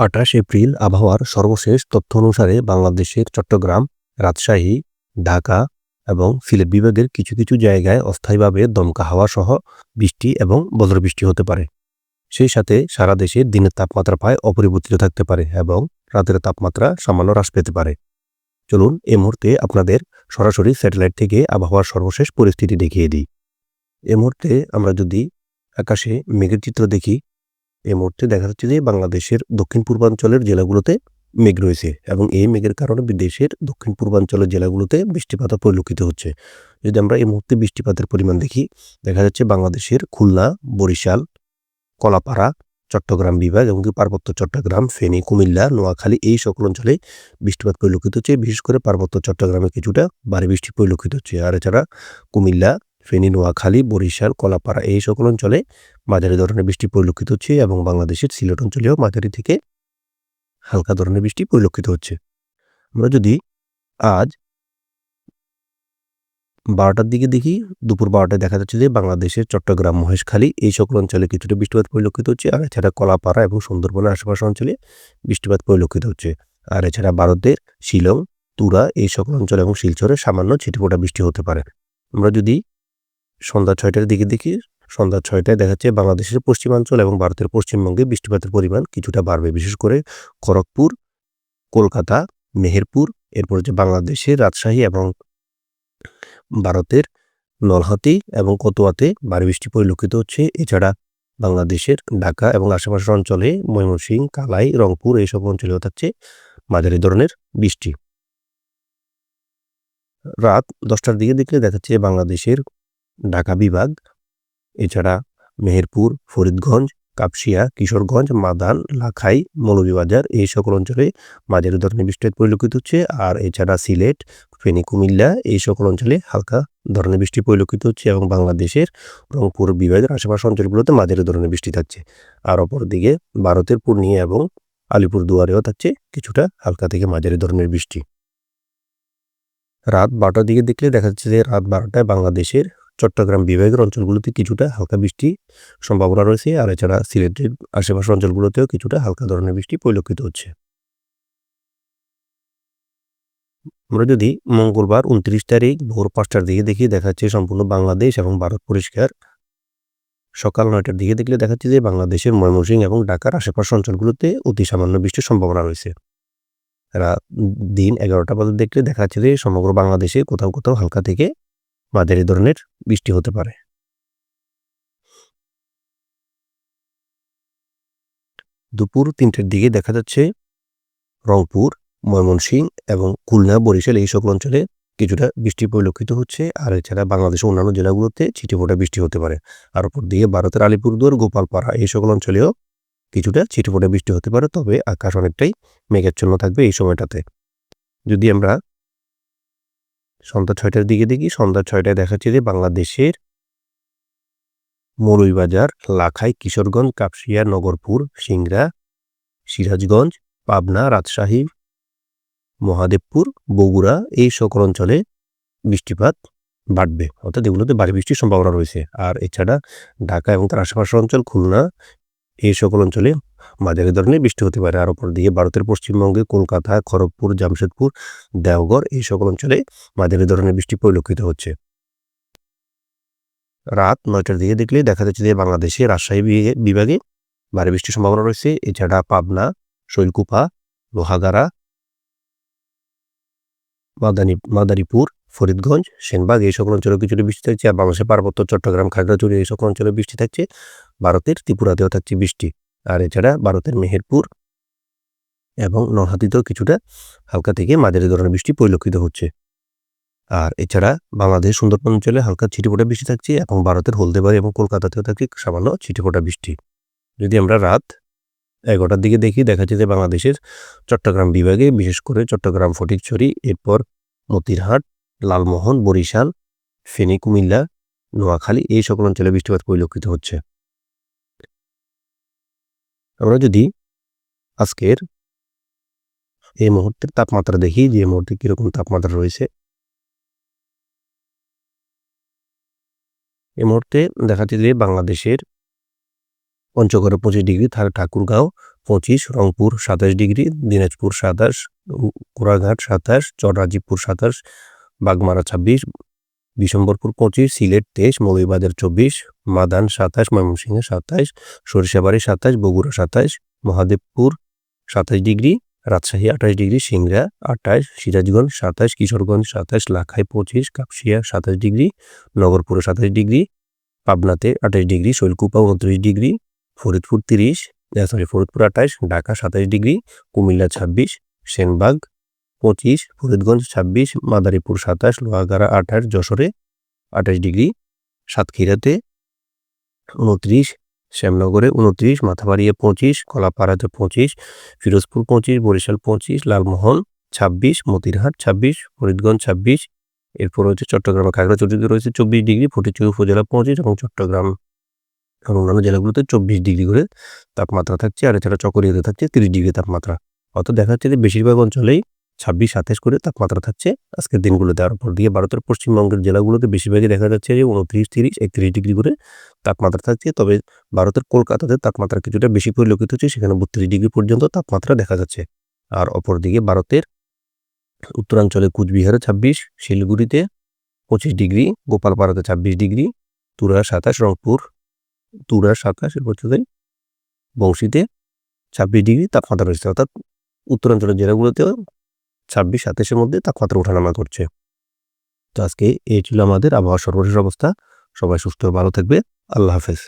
আঠাশ এপ্রিল আবহাওয়ার সর্বশেষ তথ্য অনুসারে বাংলাদেশের চট্টগ্রাম, রাজশাহী, ঢাকা এবং সিলেট বিভাগের কিছু কিছু জায়গায় অস্থায়ীভাবে দমকা হাওয়া সহ বৃষ্টি এবং বজ্রবৃষ্টি হতে পারে। সেই সাথে সারা দেশে দিনের তাপমাত্রা প্রায় অপরিবর্তিত থাকতে পারে এবং রাতের তাপমাত্রা সামান্য হ্রাস পেতে পারে। চলুন এ মুহূর্তে আপনাদের সরাসরি স্যাটেলাইট থেকে আবহাওয়ার সর্বশেষ পরিস্থিতি দেখিয়ে দিই। এ মুহূর্তে আমরা যদি আকাশে মেঘের চিত্র দেখি এই মুহূর্তে দেখা যাচ্ছে যে বাংলাদেশের দক্ষিণ পূর্বাঞ্চলের জেলাগুলোতে মেঘ রয়েছে এবং এই মেঘের কারণে দেশের দক্ষিণ পূর্বাঞ্চলের জেলাগুলোতে বৃষ্টিপাত পরিলক্ষিত হচ্ছে। যদি আমরা এই মুহূর্তে বৃষ্টিপাতের পরিমাণ দেখি, দেখা যাচ্ছে বাংলাদেশের খুলনা, বরিশাল, কলাপাড়া, চট্টগ্রাম বিভাগ এবং পার্বত্য চট্টগ্রাম, ফেনী, কুমিল্লা, নোয়াখালী এই সকল অঞ্চলে বৃষ্টিপাত পরিলক্ষিত হচ্ছে। বিশেষ করে পার্বত্য চট্টগ্রামে কিছুটা ভারী বৃষ্টি পরিলক্ষিত হচ্ছে। আর এছাড়া কুমিল্লা ফেনী, নোয়াখালী, বরিশাল, কলাপাড়া এই সকল অঞ্চলে মাঝারি ধরনের বৃষ্টি পরিলক্ষিত হচ্ছে এবং বাংলাদেশের সিলেট অঞ্চলেও মাঝারি থেকে হালকা ধরনের বৃষ্টি পরিলক্ষিত হচ্ছে। আমরা যদি আজ বারোটার দিকে দেখি, দুপুর বারোটায় দেখা যাচ্ছে যে বাংলাদেশের চট্টগ্রাম, মহেশখালী এই সকল অঞ্চলে কিছুটা বৃষ্টিপাত পরিলক্ষিত হচ্ছে আর এছাড়া কলাপাড়া এবং সুন্দরবনের আশেপাশে অঞ্চলে বৃষ্টিপাত পরিলক্ষিত হচ্ছে। আর এছাড়া ভারতের শিলং, তুরা এই সকল অঞ্চল এবং শিলচরে সামান্য ছিটেফোঁটা বৃষ্টি হতে পারে। আমরা যদি সন্ধ্যা ছয়টার দিকে দেখি, সন্ধ্যা ছয়টায় দেখা যাচ্ছে বাংলাদেশের পশ্চিমাঞ্চল এবং ভারতের পশ্চিমবঙ্গে বৃষ্টিপাতের পরিমাণ কিছুটা বাড়বে। বিশেষ করে খড়গপুর, কলকাতা, মেহেরপুর, এরপর যে বাংলাদেশের রাজশাহী এবং ভারতের নলহাতি এবং কতোয়াতে ভারী বৃষ্টি পরিলক্ষিত হচ্ছে। এছাড়া বাংলাদেশের ঢাকা এবং আশেপাশের অঞ্চলে ময়মনসিংহ, কালাই, রংপুর এইসব অঞ্চলেও থাকছে মাঝারি ধরনের বৃষ্টি। রাত দশটার দিকে দেখলে দেখা যাচ্ছে বাংলাদেশের ঢাকা বিভাগ। এছাড়া মেহেরপুর, ফরিদগঞ্জ, কাপসিয়া, কিশোরগঞ্জ, মাদান, লাখাই, মৌলভীবাজার এই সকল অঞ্চলে মাঝারি ধরনের বৃষ্টিপাত পরিলক্ষিত হচ্ছে। আর এছাড়া সিলেট, ফেনী, কুমিল্লা এই সকল অঞ্চলে হালকা ধরনের বৃষ্টি পরিলক্ষিত হচ্ছে এবং বাংলাদেশের রংপুর বিভাগের আশেপাশে অঞ্চলগুলোতে মাঝারি ধরনের বৃষ্টি থাকছে। আর অপরদিকে ভারতের পূর্ণিয়া এবং আলিপুর দুয়ারেও থাকছে কিছুটা হালকা থেকে মাঝারি ধরনের বৃষ্টি। রাত বারোটার দিকে দেখলে দেখা যাচ্ছে যে রাত বারোটায় বাংলাদেশের চট্টগ্রাম বিভাগের অঞ্চলগুলোতে কিছুটা হালকা বৃষ্টি সম্ভাবনা রয়েছে, আর এছাড়া সিলেটের আশেপাশের অঞ্চলগুলোতেও কিছুটা হালকা ধরনের বৃষ্টি পরিলক্ষিত হচ্ছে। আমরা যদি মঙ্গলবার উনত্রিশ তারিখ ভোর পাঁচটার দিকে দেখি দেখা যাচ্ছে সম্পূর্ণ বাংলাদেশ এবং ভারত পরিষ্কার। সকাল নয়টার দিকে দেখলে দেখা যাচ্ছে যে বাংলাদেশের ময়মনসিংহ এবং ঢাকার আশেপাশের অঞ্চলগুলোতে অতি সামান্য বৃষ্টির সম্ভাবনা রয়েছে। রাত দিন এগারোটা বাজে দেখলে দেখা যাচ্ছে যে সমগ্র বাংলাদেশে কোথাও কোথাও হালকা থেকে মাঝারি ধরনের বৃষ্টি হতে পারে। দুপুর তিনটের দিকে দেখা যাচ্ছে রংপুর ময়মনসিংহ এবং খুলনা, বরিশাল এই সকল অঞ্চলে কিছুটা বৃষ্টি পরিলক্ষিত হচ্ছে। আর এছাড়া বাংলাদেশের অন্যান্য জেলাগুলোতে ছিটেফোঁটা বৃষ্টি হতে পারে। আর উপর দিয়ে ভারতের আলিপুরদুয়ার, গোপালপাড়া এই সকল অঞ্চলেও কিছুটা ছিটেফোঁটা বৃষ্টি হতে পারে। তবে আকাশ অনেকটাই মেঘাচ্ছন্ন থাকবে এই সময়টাতে। যদি আমরা সন্ধ্যা ছয়টার দিকে দেখি, সন্ধ্যা ছয়টায় দেখাচ্ছে যে বাংলাদেশের মৌলভীবাজার, লাখাই, কিশোরগঞ্জ, কাপসিয়া, নগরপুর, সিংড়া, সিরাজগঞ্জ, পাবনা, রাজশাহী, মহাদেবপুর, বগুড়া এই সকল অঞ্চলে বৃষ্টিপাত বাড়বে। অর্থাৎ এগুলোতে ভারী বৃষ্টির সম্ভাবনা রয়েছে। আর এছাড়া ঢাকা এবং তার আশেপাশের অঞ্চল খুলনা এই সকল অঞ্চলে মাঝারি ধরনের বৃষ্টি হতে পারে। আর ওপর দিকে ভারতের পশ্চিমবঙ্গে কলকাতা, খড়গপুর, জামশেদপুর, দেওঘর এই সকল অঞ্চলে মাঝারি ধরনের বৃষ্টি পরিলক্ষিত হচ্ছে। রাত নয়টার দিকে দেখলে দেখা যাচ্ছে যে বাংলাদেশে রাজশাহী বিভাগে ভারী বৃষ্টির সম্ভাবনা রয়েছে। এছাড়া পাবনা, শৈলকুপা, লোহাগাড়া, মাদানী, মাদারীপুর ফরিদগঞ্জ, সেনবাগ, এই সকল অঞ্চলে কিছুটা বৃষ্টি থাকছে আর বাংলাদেশের পার্বত্য চট্টগ্রাম, খাগড়াছড়ি, এই সকল অঞ্চলে বৃষ্টি থাকছে। ভারতের ত্রিপুরাতেও থাকছে বৃষ্টি। আর এছাড়া ভারতের মেহেরপুর এবং নলহাটিতেও কিছুটা হালকা থেকে মাঝারি ধরনের বৃষ্টি পরিলক্ষিত হচ্ছে। আর এছাড়া বাংলাদেশ সুন্দরবন অঞ্চলে হালকা ছিটিফোঁটা বৃষ্টি থাকছে এবং ভারতের হলদেবাড়ি এবং কলকাতাতেও থাকছে সামান্য ছিটিফোঁটা বৃষ্টি। যদি আমরা রাত এগারোটার দিকে দেখি, দেখা যাচ্ছে বাংলাদেশের চট্টগ্রাম বিভাগে, বিশেষ করে চট্টগ্রাম, ফটিকছড়ি, এরপর মতিরহাট লালমোহন, বরিশাল, ফেনী, কুমিল্লা, নোয়াখালী এই সকল অঞ্চলে বৃষ্টিপাত পরিলক্ষিত হচ্ছে। আমরা যদি আজকের এই মুহূর্তের তাপমাত্রা দেখি, যে মুহূর্তে কীরকম তাপমাত্রা রয়েছে এই মুহূর্তে দেখা যাচ্ছে যে বাংলাদেশের পঞ্চগড়ে পঁচিশ ডিগ্রি ঠাকুরগাঁও পঁচিশ, রংপুর সাতাশ ডিগ্রি, দিনাজপুর সাতাশ কোরাঘাট সাতাশ চররাজীবপুর সাতাশ বাগমারা ছাব্বিশ, বিশম্বরপুর পঁচিশ, সিলেট তেইশ, মৌলভীবাজার চব্বিশ, মাদান সাতাশ, ময়মনসিংহ সাতাশ, সরিষাবাড়ি সাতাশ, বগুড়া সাতাশ, মহাদেবপুর সাতাশ ডিগ্রি, রাজশাহী আঠাশ ডিগ্রি, সিংড়া আঠাশ, সিরাজগঞ্জ সাতাশ, কিশোরগঞ্জ সাতাশ, লাখাই পঁচিশ, কাপসিয়া সাতাশ ডিগ্রি, নগরপুরে সাতাশ ডিগ্রি, পাবনাতে আঠাশ ডিগ্রি, শৈলকুপা উনত্রিশ ডিগ্রি, ফরিদপুর তিরিশ সরি ফরিদপুর আঠাশ, ঢাকা সাতাশ ডিগ্রি, কুমিল্লা ছাব্বিশ, সেনবাগ পঁচিশ, ফরিদগঞ্জ ছাব্বিশ, মাদারীপুর সাতাশ, লোহাগাড়া আঠাশ, যশোরে আঠাশ ডিগ্রি, সাতক্ষীরাতে উনত্রিশ, শ্যামনগরে উনত্রিশ, মাথাবাড়িয়া পঁচিশ, কলাপাড়াতে পঁচিশ, ফিরোজপুর পঁচিশ, বরিশাল পঁচিশ, লালমোহন ছাব্বিশ, মতিরহাট ছাব্বিশ, ফরিদগঞ্জ ছাব্বিশ, এরপর রয়েছে চট্টগ্রাম খাগড়াছড়িতে রয়েছে চব্বিশ ডিগ্রি ফটিকচুরি উপজেলা পঁচিশ এবং চট্টগ্রাম এবং অন্যান্য জেলাগুলোতে চব্বিশ ডিগ্রি করে তাপমাত্রা থাকছে, আর এছাড়া চকরিয়াতে থাকছে তিরিশ ডিগ্রি তাপমাত্রা। অর্থাৎ দেখা যাচ্ছে যে বেশিরভাগ অঞ্চলেই ছাব্বিশ সাতাশ করে তাপমাত্রা থাকছে। আজকের দিনগুলোতে আর উপর দিয়ে ভারতের পশ্চিমবঙ্গের জেলাগুলোতে বেশিরভাগই দেখা যাচ্ছে যে উনত্রিশ, তিরিশ, একত্রিশ ডিগ্রি করে তাপমাত্রা থাকছে। তবে ভারতের কলকাতাতে তাপমাত্রা কিছুটা বেশি পরিলক্ষিত হচ্ছে, সেখানে বত্রিশ ডিগ্রি পর্যন্ত তাপমাত্রা দেখা যাচ্ছে। আর অপরদিকে ভারতের উত্তরাঞ্চলে কুচবিহারে ছাব্বিশ, শিলিগুড়িতে পঁচিশ ডিগ্রি, গোপালপাড়াতে ছাব্বিশ ডিগ্রি, তুরা সাতাশ, রংপুর তুরা সাতাশ, এরপর বংশীতে ছাব্বিশ ডিগ্রি তাপমাত্রা রয়েছে অর্থাৎ উত্তরাঞ্চলের জেলাগুলোতেও ছাব্বিশ সাতাশের মধ্যে তাপমাত্রা ওঠানামা করছে। তো আজকে এই ছিল আমাদের আবহাওয়া সর্বশেষ অবস্থা। সবাই সুস্থ, ভালো থাকবে। আল্লাহ হাফেজ।